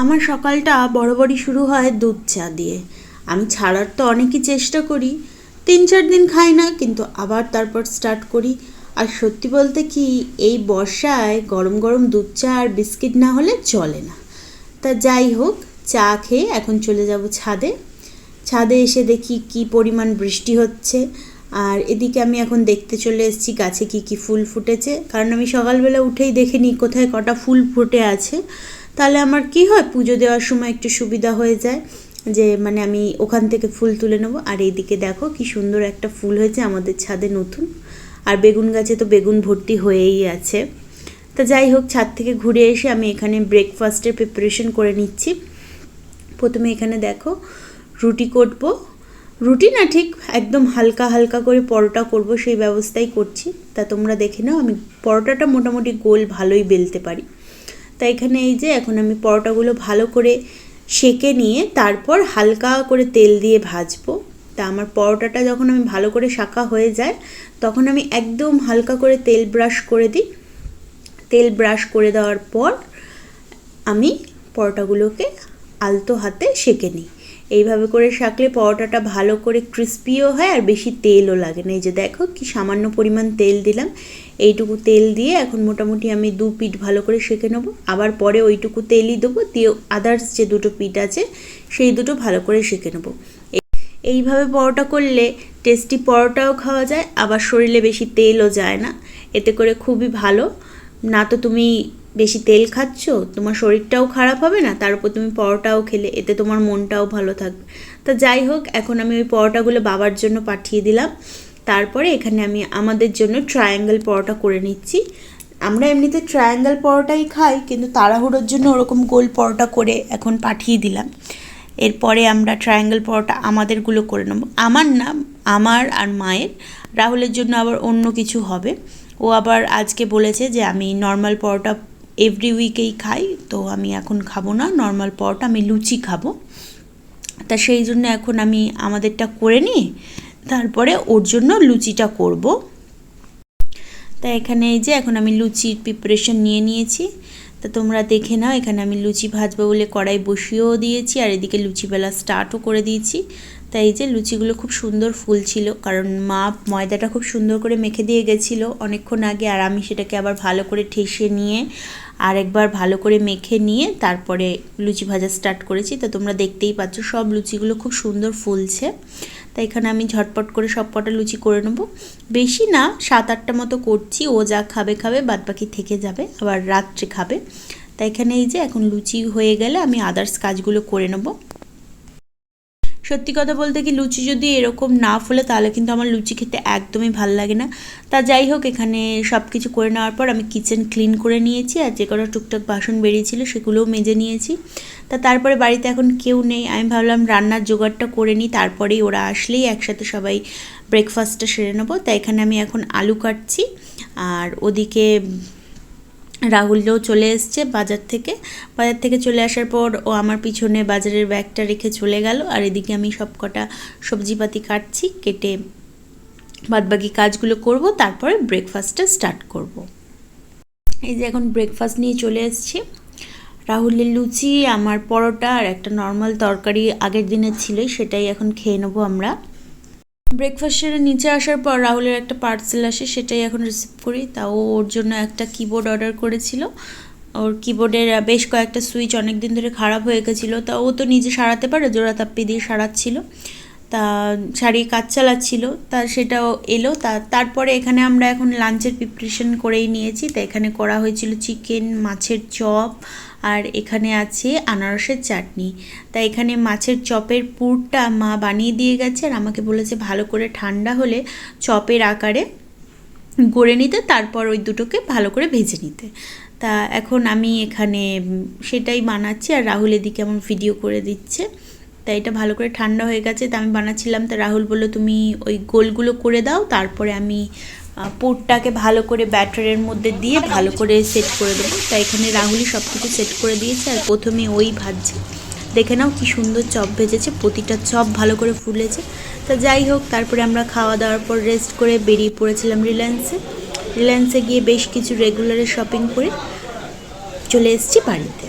আমার সকালটা বরাবরই শুরু হয় দুধ চা দিয়ে। আমি ছাড়ার তো অনেকই চেষ্টা করি। তিন চার দিন খাই না, কিন্তু আবার তারপর স্টার্ট করি। আর সত্যি বলতে কি, এই বর্ষায় গরম গরম দুধ চা আর বিস্কিট না হলে চলে না। তা যাই হোক, চা খেয়ে এখন চলে যাব ছাদে। ছাদে এসে দেখি কি পরিমাণ বৃষ্টি হচ্ছে। আর এদিকে আমি এখন দেখতে চলে এসেছি গাছে কি কি ফুল ফুটেছে। কারণ আমি সকালবেলা উঠেই দেখে নিই কোথায় কটা ফুল ফুটে আছে। তাহলে আমার কি হয়? পুজো দেওয়ার সময় একটু সুবিধা হয়ে যায়। যে মানে আমি ওখান থেকে ফুল তুলে নেব। আর এইদিকে দেখো কি সুন্দর একটা ফুল হয়েছে আমাদের ছাদে নতুন। আর বেগুন গাছে তো বেগুন ভর্তি হয়েই আছে। তা যাই হোক, ছাদ থেকে ঘুরে এসে আমি এখানে ব্রেকফাস্টের প্রিপারেশন করে নিচ্ছি। প্রথমে এখানে দেখো রুটি করব। রুটি না ঠিক একদম হালকা হালকা করে পরোটা করব, সেই ব্যবস্থাই করছি। তা তোমরা দেখে নাও, আমি পরোটাটা মোটামুটি গোল ভালোই বেলতে পারি। তা এখানে এই যে, এখন আমি পরোটাগুলো ভালো করে সেকে নিয়ে তারপর হালকা করে তেল দিয়ে ভাজবো। তা আমার পরোটাটা যখন আমি ভালো করে শাঁকা হয়ে যায়, তখন আমি একদম হালকা করে তেল ব্রাশ করে দিই। তেল ব্রাশ করে দেওয়ার পর আমি পরোটাগুলোকে আলতো হাতে সেকে নিই। এইভাবে করে শাকলে পরোটাটা ভালো করে ক্রিস্পিও হয় আর বেশি তেলও লাগে না। এই যে দেখো কি সামান্য পরিমাণ তেল দিলাম। এইটুকু তেল দিয়ে এখন মোটামুটি আমি দু পিঠ ভালো করে সেঁকে নেব। আবার পরে ওইটুকু তেলই দেবো, দিয়ে আদার্স যে দুটো পিঠ আছে, সেই দুটো ভালো করে সেঁকে নেব। এইভাবে পরোটা করলে টেস্টি পরোটাও খাওয়া যায়, আবার শরীরে বেশি তেলও যায় না। এতে করে খুবই ভালো। না তো তুমি বেশি তেল খাচ্ছ, তোমার শরীরটাও খারাপ হবে না, তার উপর তুমি পরোটাও খেলে, এতে তোমার মনটাও ভালো থাকবে। তা যাই হোক, এখন আমি ওই পরোটাগুলো বাবার জন্য পাঠিয়ে দিলাম। তারপরে এখানে আমি আমাদের জন্য ট্রায়াঙ্গেল পরোটা করে নিচ্ছি। আমরা এমনিতে ট্রায়াঙ্গেল পরোটাই খাই, কিন্তু তাড়াহুড়োর জন্য ওরকম গোল পরোটা করে এখন পাঠিয়ে দিলাম। এরপরে আমরা ট্রায়াঙ্গেল পরোটা আমাদেরগুলো করে নেব। আমার না আমার আর মায়ের, রাহুলের জন্য আবার অন্য কিছু হবে। ও আবার আজকে বলেছে যে আমি নর্মাল পরোটা এভরি উইকেই খাই, তো আমি এখন খাব না নর্মাল পরোটা আমি লুচি খাব। তা সেই জন্য এখন আমি আমাদেরটা করে নিই। তারপরে ওর জন্য লুচিটা করব। তা এখানে এই যে, এখন আমি লুচির প্রিপারেশন নিয়ে নিয়েছি। তা তোমরা দেখে নাও, এখানে আমি লুচি ভাজবো বলে কড়াই বসিয়েও দিয়েছি, আর এদিকে লুচি বেলা স্টার্টও করে দিয়েছি। তাই এই যে, লুচিগুলো খুব সুন্দর ফুল ছিল কারণ মা ময়দাটা খুব সুন্দর করে মেখে দিয়ে গেছিল অনেকক্ষণ আগে, আর আমি সেটাকে আবার ভালো করে ঠেসে নিয়ে, আর একবার ভালো করে মেখে নিয়ে তারপরে লুচি ভাজা স্টার্ট করেছি। তো তোমরা দেখতেই পাচ্ছ, সব লুচিগুলো খুব সুন্দর ফুলছে। তাই এখানে আমি ঝটপট করে সব কটা লুচি করে নেব। বেশি না সাত আটটা মতো করছি, ও যা খাবে খাবে, বাদবাকি থেকে যাবে, আবার রাত্রে খাবে। তাই এখানে এই যে এখন লুচি হয়ে গেলে আমি আদার্স কাজগুলো করে নেব। সত্যি কথা বলতে কি লুচি যদি এরকম না ফলে, তাহলে কিন্তু আমার লুচি খেতে একদমই ভালো লাগে না। তা যাই হোক, এখানে সব কিছু করে নেওয়ার পর আমি কিচেন ক্লিন করে নিয়েছি আর যে কটা টুকটাক বাসন বেরিয়েছিল সেগুলোও মেজে নিয়েছি। তা তারপরে বাড়িতে এখন কেউ নেই। আমি ভাবলাম রান্নার জোগাড়টা করে নিই, তারপরেই ওরা আসলেই একসাথে সবাই ব্রেকফাস্টটা সেরে নেব। তাই এখানে আমি এখন আলু কাটছি, আর ওদিকে রাহুলও চলে এসছে বাজার থেকে। বাজার থেকে চলে আসার পর ও আমার পিছনে বাজারের ব্যাগটা রেখে চলে গেল। আর এদিকে আমি সব কটা সবজিপাতি কাটছি, কেটে বাদবাকি কাজগুলো করব, তারপরে ব্রেকফাস্টটা স্টার্ট করব। এই যে এখন ব্রেকফাস্ট নিয়ে চলে এসছি। রাহুলের লুচি, আমার পরোটা আর একটা নর্মাল তরকারি আগের দিনের ছিলই, সেটাই এখন খেয়ে নেব আমরা। ব্রেকফাস্ট সেরে নিচে আসার পর রাহুলের একটা পার্সেল আসে, সেটাই এখন রিসিভ করি। তাও ওর জন্য একটা কিবোর্ড অর্ডার করেছিল। ওর কিবোর্ডের বেশ কয়েকটা সুইচ অনেক দিন ধরে খারাপ হয়ে গেছিল। তা ও তো নিজে সারাতে পারে জোড়া তাপ্পি দিয়ে সারাচ্ছিল। তা সারিয়ে কাজ চালাচ্ছিল তা সেটাও এলো, তা তারপরে এখানে আমরা এখন লাঞ্চের প্রিপারেশন করেই নিয়েছি, তা এখানে করা হয়েছিল চিকেন মাছের চপ, আর এখানে আছে আনারসের চাটনি। তা এখানে মাছের চপের পুরটা মা বানিয়ে দিয়ে গেছে, আর আমাকে বলেছে ভালো করে ঠান্ডা হলে চপের আকারে গড়ে নিতে, তারপর ওই দুটোকে ভালো করে ভেজে নিতে। তা এখন আমি এখানে সেটাই বানাচ্ছি, আর রাহুল এদিকে আমার ভিডিও করে দিচ্ছে। তাই এটা ভালো করে ঠান্ডা হয়ে গেছে, তা আমি বানাচ্ছিলাম। তা রাহুল বলল, তুমি ওই গোলগুলো করে দাও, তারপরে আমি পুরটাকে ভালো করে ব্যাটারের মধ্যে দিয়ে ভালো করে সেট করে দেবো। তাই এখানে রাহুলই সব কিছু সেট করে দিয়েছে, আর প্রথমে ওই ভাজছে। দেখে নাও কি সুন্দর চপ ভেজেছে, প্রতিটা চপ ভালো করে ফুলেছে। তা যাই হোক, তারপরে আমরা খাওয়া দাওয়ার পর রেস্ট করে বেরিয়ে পড়েছিলাম রিলায়েন্সে। রিলায়েন্সে গিয়ে বেশ কিছু রেগুলারের শপিং করে চলে এসেছি বাড়িতে।